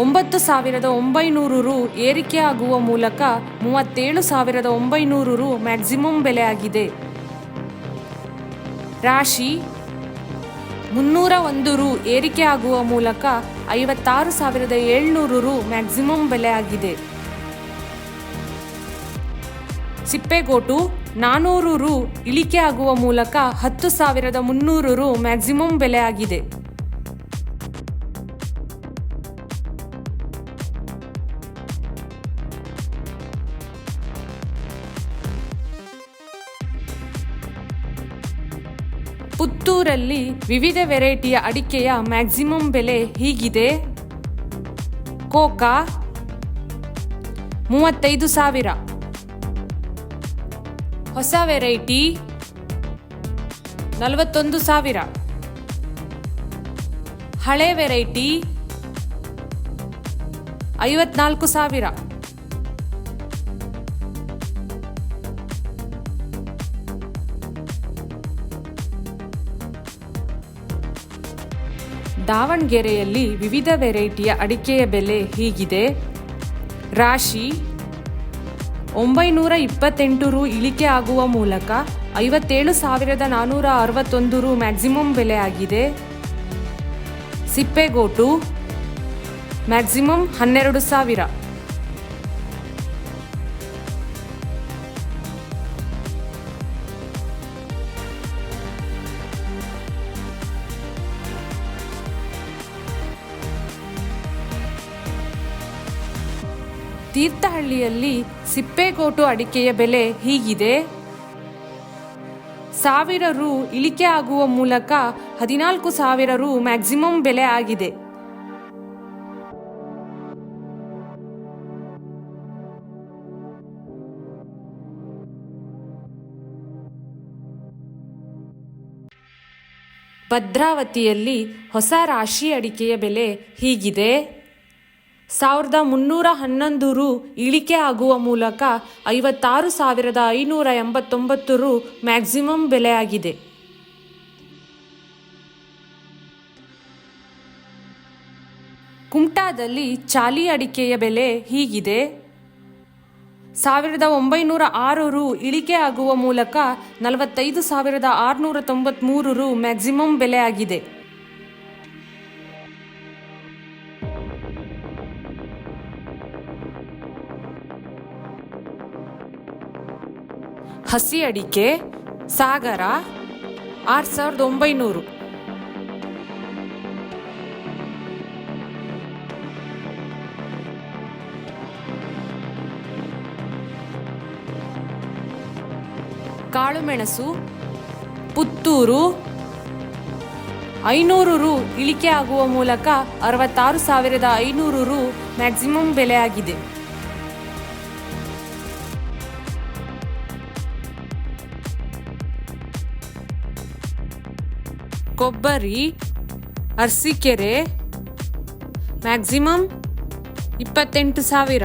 ಒಂಬತ್ತು ಸಾವಿರದ ಒಂಬೈನೂರು ರು ಏರಿಕೆ ಆಗುವ ಮೂಲಕ ಮೂವತ್ತೇಳು ಸಾವಿರದ ಒಂಬೈನೂರು ರು ಮ್ಯಾಕ್ಸಿಮಮ್ ಬೆಲೆ ಆಗಿದೆ. ರಾಶಿ ಮುನ್ನೂರ ಒಂದು ರು ಏರಿಕೆ ಆಗುವ ಮೂಲಕ ಐವತ್ತಾರು ಸಾವಿರದ ಏಳ್ನೂರು ರು ಮ್ಯಾಕ್ಸಿಮಮ್ ಬೆಲೆ ಆಗಿದೆ. ಸಿಪ್ಪೆಗೋಟು ನಾನೂರು ರು ಇಳಿಕೆ ಆಗುವ ಮೂಲಕ ಹತ್ತು ಸಾವಿರದ ಮುನ್ನೂರು ರು ಮ್ಯಾಕ್ಸಿಮಮ್ ಬೆಲೆ ಪುತ್ತೂರಲ್ಲಿ ವಿವಿಧ ವೆರೈಟಿಯ ಅಡಿಕೆಯ ಮ್ಯಾಕ್ಸಿಮಮ್ ಬೆಲೆ ಹೀಗಿದೆ. ಕೋಕಾ ಮೂವತ್ತೈದು ಸಾವಿರ. ಹೊಸ ವೆರೈಟಿ ನಲವತ್ತೊಂದು ಸಾವಿರ. ಹಳೆ ವೆರೈಟಿ ಐವತ್ನಾಲ್ಕು ಸಾವಿರ. ದಾವಣಗೆರೆಯಲ್ಲಿ ವಿವಿಧ ವೆರೈಟಿಯ ಅಡಿಕೆಯ ಬೆಲೆ ಹೀಗಿದೆ. ರಾಶಿ ಒಂಬೈನೂರ ಇಪ್ಪತ್ತೆಂಟು ರು ಇಳಿಕೆ ಆಗುವ ಮೂಲಕ ಐವತ್ತೇಳು ಸಾವಿರದ ನಾನ್ನೂರ ಅರವತ್ತೊಂದು ರು ಮ್ಯಾಕ್ಸಿಮಮ್ ಬೆಲೆ ಆಗಿದೆ. ಸಿಪ್ಪೆಗೋಟು ಮ್ಯಾಕ್ಸಿಮಮ್ ಹನ್ನೆರಡು ಸಾವಿರ. ತೀರ್ಥಹಳ್ಳಿಯಲ್ಲಿ ಸಿಪ್ಪೆಗೋಟು ಅಡಿಕೆಯ ಬೆಲೆ ಹೀಗಿದೆ. ಸಾವಿರ ರು ಇಳಿಕೆ ಆಗುವ ಮೂಲಕ ಹದಿನಾಲ್ಕು ಸಾವಿರ ರು ಮ್ಯಾಕ್ಸಿಮಮ್ ಬೆಲೆ ಆಗಿದೆ. ಭದ್ರಾವತಿಯಲ್ಲಿ ಹೊಸ ರಾಶಿ ಅಡಿಕೆಯ ಬೆಲೆ ಹೀಗಿದೆ. ಸಾವಿರದ ಮುನ್ನೂರ ಹನ್ನೊಂದು ರು ಇಳಿಕೆ ಆಗುವ ಮೂಲಕ ಐವತ್ತಾರು ಸಾವಿರದ ಐನೂರ ಎಂಬತ್ತೊಂಬತ್ತು ರು ಮ್ಯಾಕ್ಸಿಮಮ್ ಬೆಲೆಯಾಗಿದೆ. ಕುಮ್ಟಾದಲ್ಲಿ ಚಾಲಿ ಅಡಿಕೆಯ ಬೆಲೆ ಹೀಗಿದೆ. ಸಾವಿರದ ಒಂಬೈನೂರ ಆರು ರು ಇಳಿಕೆ ಆಗುವ ಮೂಲಕ ನಲವತ್ತೈದು ಸಾವಿರದ ಆರುನೂರ ತೊಂಬತ್ತ್ಮೂರು ರು ಮ್ಯಾಕ್ಸಿಮಮ್ ಬೆಲೆ ಹಸಿ ಅಡಿಕೆ ಸಾಗರ, ಆರು ಸಾವಿರದ ಒಂಬೈನೂರು. ಕಾಳುಮೆಣಸು, ಪುತ್ತೂರು, ಐನೂರು ರು ಇಳಿಕೆ ಆಗುವ ಮೂಲಕ ಅರವತ್ತಾರು ಸಾವಿರದ ಐನೂರು ರು ಮ್ಯಾಕ್ಸಿಮಮ್ ಬೆಲೆ ಕೊಬ್ಬರಿ ಅರ್ಸಿಕೆರೆ ಮ್ಯಾಕ್ಸಿಮಮ್ ಇಪ್ಪತ್ತೆಂಟು ಸಾವಿರ.